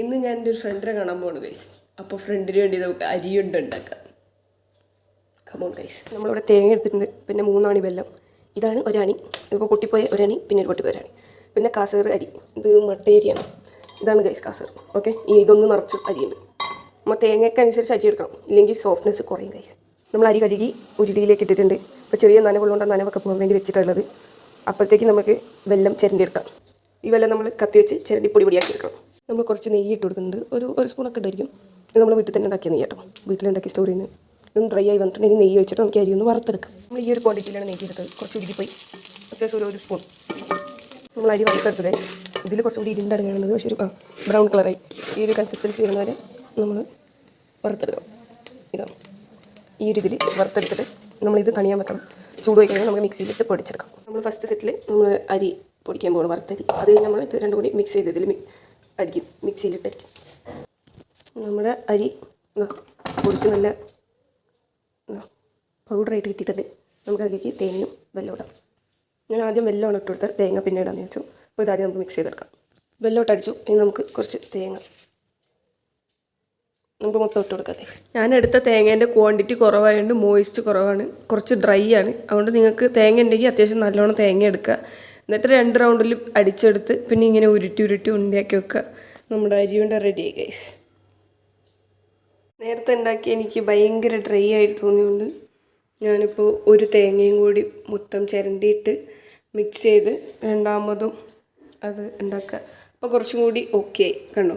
ഇന്ന് ഞാൻ എന്റെ ഒരു ഫ്രണ്ടിനെ കാണാൻ പോണ് ഗൈസ് അപ്പോൾ ഫ്രണ്ടിന് വേണ്ടി നമുക്ക് അരിയുണ്ട് ഉണ്ടാക്കാം കമോൺ ഗൈസ് നമ്മളിവിടെ തേങ്ങ എടുത്തിട്ടുണ്ട് പിന്നെ മൂന്നാണി വെല്ലം. ഇതാണ് ഒരണി. ഇപ്പോൾ പൊട്ടിപ്പോയ ഒരണി പിന്നെ ഒരു പൊട്ടിപ്പോയ ഒരാണി. പിന്നെ കാസർ അരി. ഇത് മട്ടേരിയാണ് ഇതാണ് ഗൈസ് കാസർ. ഓക്കെ ഈ ഇതൊന്ന് നിറച്ച് അരിയുണ്ട്. നമ്മൾ തേങ്ങയ്ക്ക് അനുസരിച്ച് അരി എടുക്കണം. ഇല്ലെങ്കിൽ സോഫ്റ്റ്നെസ് കുറയും ഗൈസ് നമ്മൾ അരി കഴുകി ഉരുളിയിലേക്ക് ഇട്ടിട്ടുണ്ട്. ഇപ്പോൾ ചെറിയ നനവുള്ളതുകൊണ്ട് നനവൊക്കെ പോകാൻ വേണ്ടി വെച്ചിട്ടുള്ളത്. അപ്പോഴത്തേക്ക് നമുക്ക് വെല്ലം ചിരണ്ടി എടുക്കാം. ഈ വെല്ലം നമ്മൾ കത്തി വെച്ച് ചിരണ്ടി പൊടി പൊടിയാക്കി എടുക്കണം. നമ്മൾ കുറച്ച് നെയ്യ് ഇട്ട് കൊടുക്കുന്നുണ്ട്. ഒരു ഒരു സ്പൂണൊക്കെ ഇട്ടായിരിക്കും. ഇത് നമ്മൾ വീട്ടിൽ തന്നെ ഉണ്ടാക്കിയ നെയ്യ് കേട്ടോ. വീട്ടിലുണ്ടാക്കി സ്റ്റോർ ചെയ്യുന്നത് ഇതൊന്ന് ഡ്രൈ ആയി വന്നിട്ട് ഇനി നെയ്യ് വെച്ചിട്ട് നമുക്ക് അരി ഒന്ന് വറുത്തെടുക്കാം. നമ്മൾ ഈ ഒരു ക്വാണ്ടിറ്റിയിലാണ് നെയ്യ് എടുത്തത് കുറച്ച് ഉരുകിപ്പോയി അത്യാവശ്യം ഒരു ഒരു സ്പൂൺ. നമ്മൾ അരി വറുത്തെടുത്തത്. ഇതിൽ കുറച്ചുകൂടി ഇരുണ്ടാണ് കാണുന്നത്. പക്ഷേ ഒരു ആ ബ്രൗൺ കളറായി ഈ ഒരു കൺസിസ്റ്റൻസി വരുന്നവരെ നമ്മൾ വറുത്തെടുക്കാം ഇതാണ് ഈ ഒരു ഇതിൽ വറുത്തെടുത്തിട്ട് നമ്മളിത് തണിയാൻ വെക്കണം. ചൂട് നമുക്ക് നമുക്ക് മിക്സിയിലിട്ട് പൊടിച്ചെടുക്കാം. നമ്മൾ ഫസ്റ്റ് സെറ്റിൽ നമ്മൾ അരി പൊടിക്കാൻ പോകണം വറുത്തരി അത് കഴിഞ്ഞ് നമ്മൾ ഇത് രണ്ടും കൂടി മിക്സ് ചെയ്ത് ഇതിൽ അരിക്കും മിക്സിയിലിട്ടരിക്കും നമ്മുടെ അരി പൊടിച്ച് നല്ല പൗഡറായിട്ട് കിട്ടിയിട്ടുണ്ട്. നമുക്ക് അതിലേക്ക് തേങ്ങയും വെല്ലം ഇടാം. ഞാൻ ആദ്യം വെല്ലമാണ് ഇട്ട് കൊടുത്തത്. തേങ്ങ പിന്നെ ഇടാമെന്ന് വെച്ചു അപ്പോൾ ഇതാദ്യം നമുക്ക് മിക്സ് ചെയ്തെടുക്കാം. വെല്ലോട്ട് അടിച്ചു. ഇനി നമുക്ക് കുറച്ച് തേങ്ങ. നമുക്ക് മൊത്തം ഇട്ട് കൊടുക്കാം ഞാൻ എടുത്ത തേങ്ങേന്റെ ക്വാണ്ടിറ്റി കുറവായതുകൊണ്ട് മോയിസ്റ്റ് കുറവാണ്. കുറച്ച് ഡ്രൈ ആണ്. അതുകൊണ്ട് നിങ്ങൾക്ക് തേങ്ങ ഉണ്ടെങ്കിൽ അത്യാവശ്യം നല്ലോണം തേങ്ങ എടുക്കുക. എന്നിട്ട് രണ്ട് റൗണ്ടിൽ അടിച്ചെടുത്ത് പിന്നെ ഇങ്ങനെ ഉരുട്ടി ഉരുട്ടി ഉണ്ടിയാക്കി വെക്കുക. നമ്മുടെ അരി അരിയുണ്ട റെഡി ഗൈസ് നേരത്തെ ഉണ്ടാക്കി എനിക്ക് ഭയങ്കര ഡ്രൈ ആയിട്ട് തോന്നിയുകൊണ്ട് ഞാനിപ്പോൾ ഒരു തേങ്ങയും കൂടി മൊത്തം ചിരണ്ടിയിട്ട് മിക്സ് ചെയ്ത് രണ്ടാമതും അത് ഉണ്ടാക്കുക. അപ്പോൾ കുറച്ചും കൂടി ഓക്കെ ആയി കണ്ടോ?